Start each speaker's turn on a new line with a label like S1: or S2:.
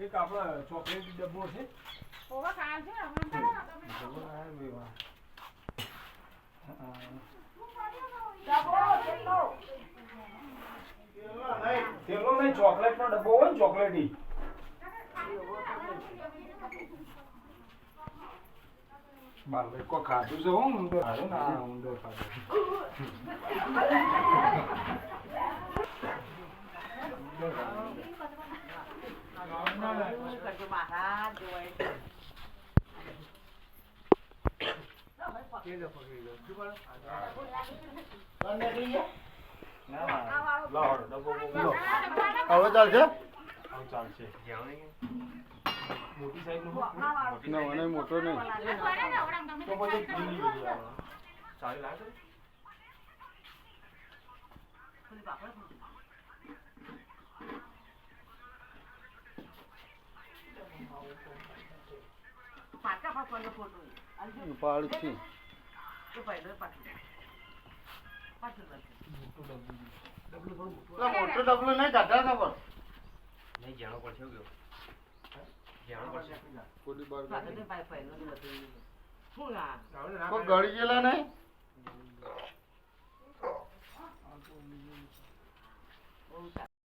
S1: એક આપણા ચોકલેટ ડબ્બો છે
S2: ઓવા કાલ છે આપણે તો ને.
S1: પેલો નહીં ચોકલેટનો ડબ્બો હોય ને ચોકલેટી બાર કો ખાધું છે હું ઊંધો ખાધો ના આ ઊંધો ખાધો ઊંધો ખાધો. ડબ્બો બહુ લો.
S3: હવે ચાલશે
S1: મોટી
S3: મોટો નહીં
S2: આ ભરે ને આવડા
S3: પાડથી મોટો ડબલું નહીં ના પણ
S4: નહીં જાણો પડશે એવું જાણો પડશે.
S3: થોડી બાર કોઈ ગળી ગયેલા નહીં?